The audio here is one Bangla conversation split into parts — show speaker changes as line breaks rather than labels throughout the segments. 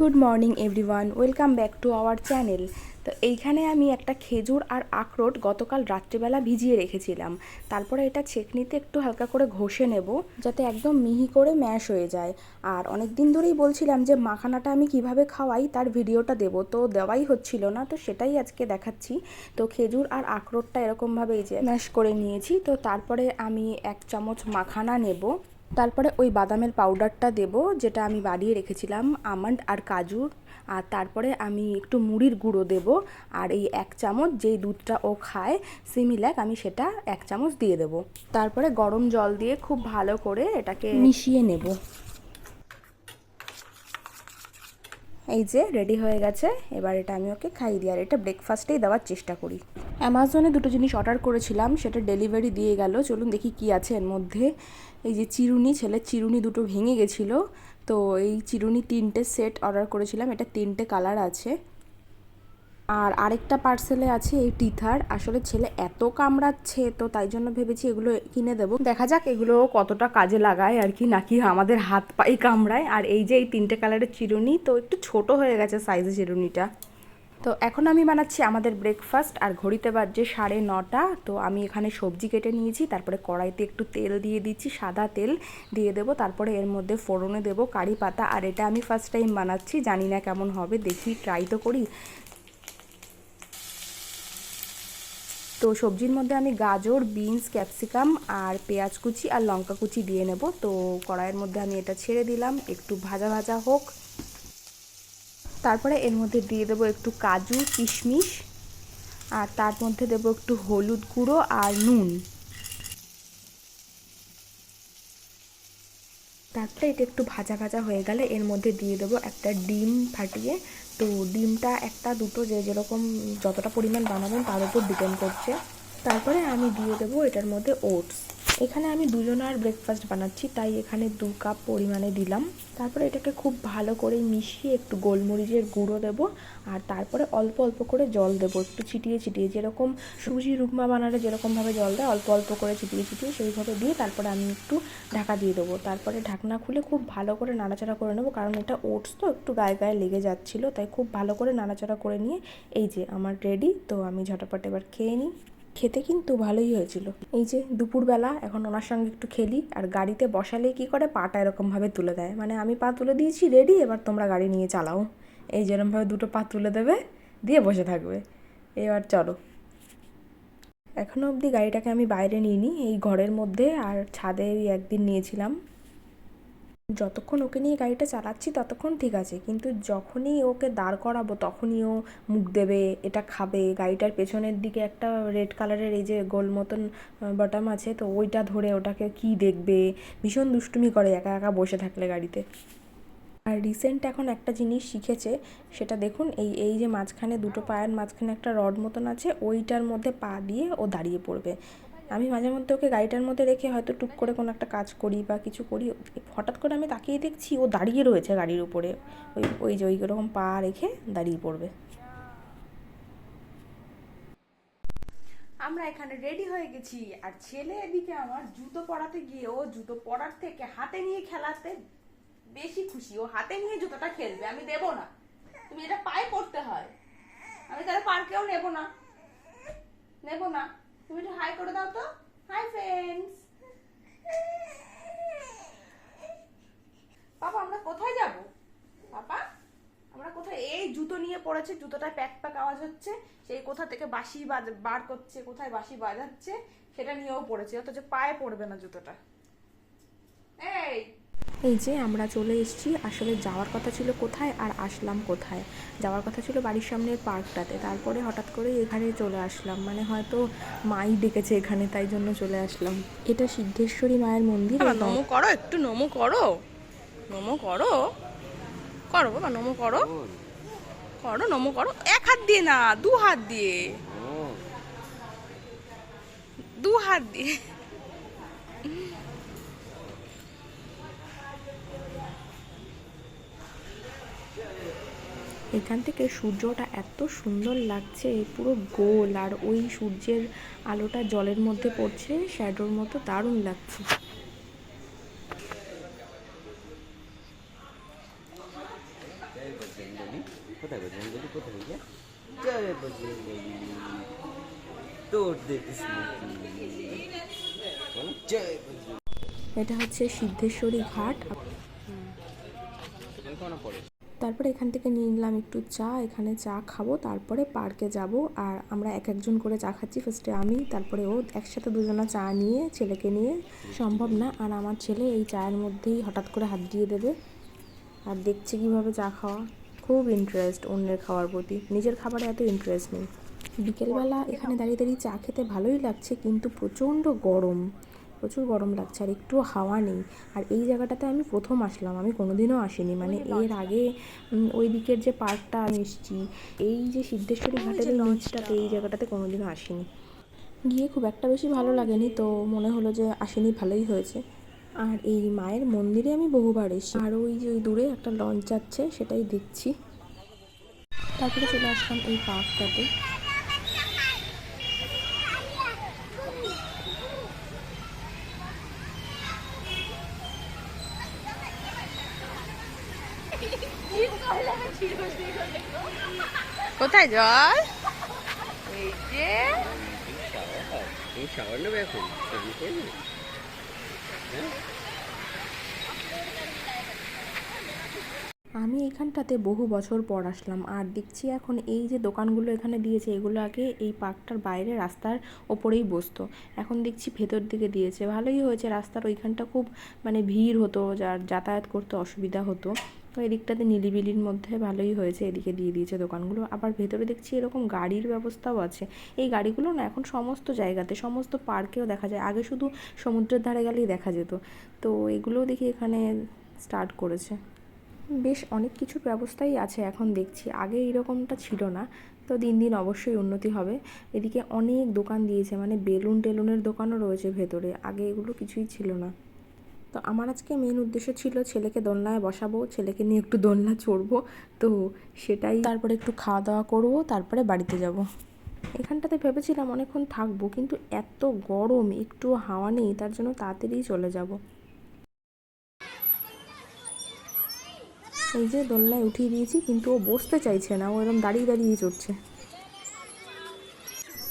Good morning everyone welcome back to our channel তো এইখানে আমি একটা খেজুর আর আখরোট গতকাল রাত্রিবেলা ভিজিয়ে রেখেছিলাম। তারপরে এটা ছেকনিতে একটু হালকা করে ঘষে নেব, যাতে একদম মিহি করে ম্যাশ হয়ে যায়। আর অনেক দিন ধরেই বলছিলাম যে মাখানাটা আমি কীভাবে খাওয়াই, তার ভিডিওটা দেব। তো দেওয়াই হচ্ছিল না, তো সেটাই আজকে দেখাচ্ছি। তো খেজুর আর আখরোটটা এরকমভাবে এই যে ম্যাশ করে নিয়েছি। তো তারপরে আমি এক চামচ মাখানা নেব। তারপরে ওই বাদামের পাউডারটা দেব, যেটা আমি বাড়িয়ে রেখেছিলাম, আমন্ড আর কাজু। আর তারপরে আমি একটু মুড়ির গুঁড়ো দেব, আর এই এক চামচ যেই দুধটা ও খায় সিমিল্যাক আমি সেটা এক চামচ দিয়ে দেব। তারপরে গরম জল দিয়ে খুব ভালো করে এটাকে মিশিয়ে নেব। এই যে রেডি হয়ে গেছে, এবার এটা আমি ওকে খাইয়ে দিই। আর এটা ব্রেকফাস্টেই দেওয়ার চেষ্টা করি। অ্যামাজনে দুটো জিনিস অর্ডার করেছিলাম, সেটা ডেলিভারি দিয়ে গেল। চলুন দেখি কি আছে এর মধ্যে। এই যে চিরুনি, ছেলের চিরুনি দুটো ভেঙে গেছিল। তো এই চিরুনি তিনটে সেট অর্ডার করেছিলাম। এটা তিনটে কালার আছে। আর আরেকটা পার্সেলে আছে এই টিথার আসলে ছেলে এত কামড়াচ্ছে, তো তাই জন্য ভেবেছি এগুলো কিনে দেবো। দেখা যাক এগুলো কতটা কাজে লাগায় আর কি, নাকি আমাদের হাত পাই কামড়ায়। আর এই যে এই তিনটে কালারের চিরুনি, তো একটু ছোট হয়ে গেছে সাইজে চিরুনিটা। তো এখন আমি বানাচ্ছি আমাদের ব্রেকফাস্ট আর ঘড়িতে বাজছে সাড়ে নটা। তো আমি এখানে সবজি কেটে নিয়েছি, তারপরে কড়াইতে একটু তেল দিয়ে দিচ্ছি, সাদা তেল দিয়ে দেবো। তারপরে এর মধ্যে ফোড়নে দেবো কারি পাতা, আর এটা আমি ফার্স্ট টাইম বানাচ্ছি, জানি না কেমন হবে, দেখি ট্রাই তো করি। তো সবজির মধ্যে আমি গাজর, বিনস, ক্যাপসিকাম আর পেঁয়াজ কুচি আর লঙ্কা কুচি দিয়ে নেব। তো কড়াইয়ের মধ্যে আমি এটা ছেড়ে দিলাম। একটু ভাজা ভাজা হোক। তারপরে এর মধ্যে দিয়ে দেবো একটু কাজু, কিশমিশ। আর তার মধ্যে দেবো একটু হলুদ গুঁড়ো আর নুন। তারপরে এটা একটু ভাজা ভাজা হয়ে গেলে এর মধ্যে দিয়ে দেবো একটা ডিম ফাটিয়ে। তো ডিমটা একটা, দুটো যে যেরকম যতটা পরিমাণ বানাবেন তার উপর ডিপেন্ড করছে। তারপরে আমি দিয়ে দেবো এটার মধ্যে ওটস এখানে আমি দুজনার ব্রেকফাস্ট বানাচ্ছি, তাই এখানে দু কাপ পরিমাণে দিলাম। তারপরে এটাকে খুব ভালো করে মিশিয়ে একটু গোলমরিচের গুঁড়ো দেবো, আর তারপরে অল্প অল্প করে জল দেবো, একটু ছিটিয়ে ছিটিয়ে। যেরকম সুজি রুকমা বানালে যেরকমভাবে জল দেয়, অল্প অল্প করে ছিটিয়ে ছিটিয়ে সেইভাবে দিয়ে তারপরে আমি একটু ঢাকা দিয়ে দেবো। তারপরে ঢাকনা খুলে খুব ভালো করে নাড়াচাড়া করে নেব, কারণ এটা ওটস তো একটু গায়ে গায়ে লেগে যাচ্ছিল, তাই খুব ভালো করে নাড়াচাড়া করে নিয়ে এই যে আমার রেডি তো আমি ঝটাপট এবার খেয়ে নিই। খেতে কিন্তু ভালোই হয়েছিল। এই যে দুপুরবেলা এখন ওনার সঙ্গে একটু খেলি, আর গাড়িতে বসালে কি করে পাটা এরকমভাবে তুলে দেয়। মানে আমি পা তুলে দিয়েছি রেডি এবার তোমরা গাড়ি নিয়ে চালাও। এই যেরমভাবে দুটো পা তুলে দেবে, দিয়ে বসে থাকবে। এবার চলো। এখনও অবধি গাড়িটাকে আমি বাইরে নিইনি, এই ঘরের মধ্যে, আর ছাদে একদিন নিয়েছিলাম। যতক্ষণ ওকে নিয়ে গাড়িটা চালাচ্ছি ততক্ষণ ঠিক আছে। কিন্তু যখনই ওকে দাঁড় করাবো তখনই ও মুখ দেবে, এটা খাবে। গাড়িটার পেছনের দিকে একটা রেড কালারের এই যে গোল মতন বটম আছে, তো ওইটা ধরে ওটাকে কি দেখবে? ভীষণ দুষ্টুমি করে একা একা বসে থাকলে গাড়িতে। আর রিসেন্ট এখন একটা জিনিস শিখেছে, সেটা দেখুন, এই এই যে মাঝখানে দুটো পায়ের মাঝখানে একটা রড মতন আছে, ওইটার মধ্যে পা দিয়ে ও দাঁড়িয়ে পড়বে। আমি মাঝে মধ্যে ওকে গাড়িটার মধ্যে রেখে হয়তো টুক করে কোনো একটা কাজ করি বা কিছু করি। হঠাৎ করে আমি তাকিয়ে দেখছি ও দাঁড়িয়ে রয়েছে গাড়ির উপরে। ওই ওই যে ওই রকম পা রেখে দাঁড়িয়ে পড়বে। আমরা এখানে রেডি হয়ে গেছি। আর ছেলে এদিকে আমার জুতো পরাতে গিয়ে ও জুতো পরার থেকে হাতে নিয়ে খেলাতে বেশি খুশি। ও হাতে নিয়ে জুতোটা খেলবে, আমি দেব না। তুমি এটা পায়ে পড়তে হয়। আমি তাহলে পার্কেও নেব না। নেব না। তুমি একটু হাই করে দাও তো। হাই ফ্রেন্ডস পাপা, আমরা কোথায় যাব? পাপা, আমরা কোথায় এই জুতো নিয়ে পড়েছে জুতোটা প্যাক প্যাক আওয়াজ হচ্ছে। সেই কোথা থেকে বাসি বার করছে, কোথায় বাঁশি বাজাচ্ছে, সেটা নিয়েও পড়েছে। অথচ পায়ে পড়বে না জুতোটা। এই এই যে আমরা চলে এসেছি আসলে যাওয়ার কথা ছিল কোথায় আর আসলাম কোথায়? যাওয়ার কথা ছিল বাড়ির সামনের পার্কটাতে। তারপরে হঠাৎ করে এখানে চলে আসলাম। মানে হয়তো মাই ডেকেছে এখানে তাই জন্য চলে আসলাম। এটা সিদ্ধেশ্বরী মায়ের মন্দির
নমো করো একটু নমো করো। নমো করো। করো বাবা নমো করো। করো নমো করো। এক হাত দিয়ে না দু হাত দিয়ে। দু হাত দিয়ে।
এখান থেকে সূর্যটা এত সুন্দর লাগছে, পুরো গোল আর ওই সূর্যের আলোটা জলের মধ্যে পড়ছে, শ্যাডোর মতো দারুণ লাগছে। এটা হচ্ছে সিদ্ধেশ্বরী ঘাট। তারপরে এখান থেকে নিয়ে নিলাম একটু চা, এখানে চা খাব, তারপরে পার্কে যাব। আর আমরা এক একজন করে চা খাচ্ছি ফার্স্টে আমি, তারপরে ও একসাথে দুজনা চা নিয়ে, ছেলেকে নিয়ে, সম্ভব না। আর আমার ছেলে এই চায়ের মধ্যেই হঠাৎ করে হাত দিয়ে দেবে। আর দেখছে কীভাবে চা খাওয়া। খুব ইন্টারেস্ট অন্যের খাওয়ার প্রতি। নিজের খাবারে এত ইন্টারেস্ট নেই। বিকেলবেলা এখানে দাঁড়িয়ে দাঁড়িয়ে চা খেতে ভালোই লাগছে, কিন্তু প্রচণ্ড গরম। প্রচুর গরম লাগছে আর একটু হাওয়া নেই। আর এই জায়গাটাতে আমি প্রথম আসলাম আমি কোনোদিনও আসিনি। মানে এর আগে ওই দিকের যে পার্কটা আমি এসেছি এই যে সিদ্ধেশ্বরী ঘাটের লঞ্চটাতে এই জায়গাটাতে কোনোদিনও আসিনি। গিয়ে খুব একটা বেশি ভালো লাগেনি তো মনে হলো যে আসেনি ভালোই হয়েছে। আর এই মায়ের মন্দিরে আমি বহুবার এসেছি। আর ওই যে ওই দূরে একটা লঞ্চ যাচ্ছে সেটাই দেখছি। তারপরে চলে আসলাম এই পার্কটাতে।
কোথায় জল? এই যে।
আমি এখানটাতে বহু বছর পর আসলাম, আর দেখছি এখন এই যে দোকানগুলো এখানে দিয়েছে, এগুলো আগে এই পার্কটার বাইরে রাস্তার ওপরেই বসতো। এখন দেখছি ভেতর দিকে দিয়েছে। ভালোই হয়েছে, রাস্তার ওইখানটা খুব মানে ভিড় হতো, যার যাতায়াত করতে অসুবিধা হতো। তো এদিকটাতে নিলিবিলির মধ্যে ভালোই হয়েছে, এদিকে দিয়ে দিয়েছে দোকানগুলো। আবার ভেতরে দেখছি এরকম গাড়ির ব্যবস্থাও আছে। এই গাড়িগুলো না এখন সমস্ত জায়গাতে, সমস্ত পার্কেও দেখা যায়। আগে শুধু সমুদ্রের ধারে গেলেই দেখা যেত। তো এগুলোও দেখি এখানে স্টার্ট করেছে। বেশ অনেক কিছুর ব্যবস্থাই আছে এখন দেখছি। আগে এরকমটা ছিল না। তো দিন দিন অবশ্যই উন্নতি হবে। এদিকে অনেক দোকান দিয়েছে মানে বেলুন টেলুনের দোকানও রয়েছে ভেতরে। আগে এগুলো কিছুই ছিল না। তো আমার আজকে মেন উদ্দেশ্য ছিল ছেলেকে দোলনায় বসাবো ছেলেকে নিয়ে একটু দোলনা চড়বো। তো সেটাই তারপরে একটু খাওয়া দাওয়া করব তারপরে বাড়িতে যাব। এখানটাতে ভেবেছিলাম অনেকক্ষণ থাকব কিন্তু এত গরম একটু হাওয়া নেই তার জন্য তাড়াতাড়ি চলে যাব। এই যে দোলনায় উঠিয়ে দিয়েছি কিন্তু ও বসতে চাইছে না ও এরকম দাঁড়িয়ে দাঁড়িয়ে চড়ছে।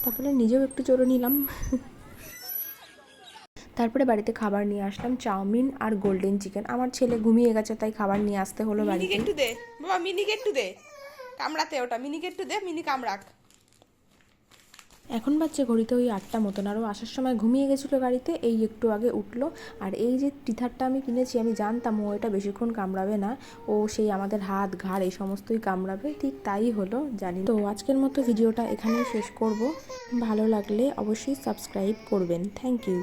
তারপরে নিজেও একটু চড়ে নিলাম। তারপরে বাড়িতে খাবার নিয়ে আসলাম চাউমিন আর গোল্ডেন চিকেন আমার ছেলে ঘুমিয়ে গেছে তাই খাবার নিয়ে আসতে হলো বাড়িতে।
একটু দে। বাবা মিনিকে একটু দে। কামড়াতে ওটা মিনিকে একটু দে মিনি কামড়াক।
এখন বাচ্চা ঘড়িতে ওই আটটা মতন আরও আসার সময় ঘুমিয়ে গেছিল গাড়িতে এই একটু আগে উঠল। আর এই যে টিথারটা আমি কিনেছি আমি জানতাম ও এটা বেশিক্ষণ কামড়াবে না। ও সেই আমাদের হাত ঘাড় এই সমস্তই কামড়াবে ঠিক তাই হলো জানি তো আজকের মতো ভিডিওটা এখানেই শেষ করব। ভালো লাগলে অবশ্যই সাবস্ক্রাইব করবেন। Thank you.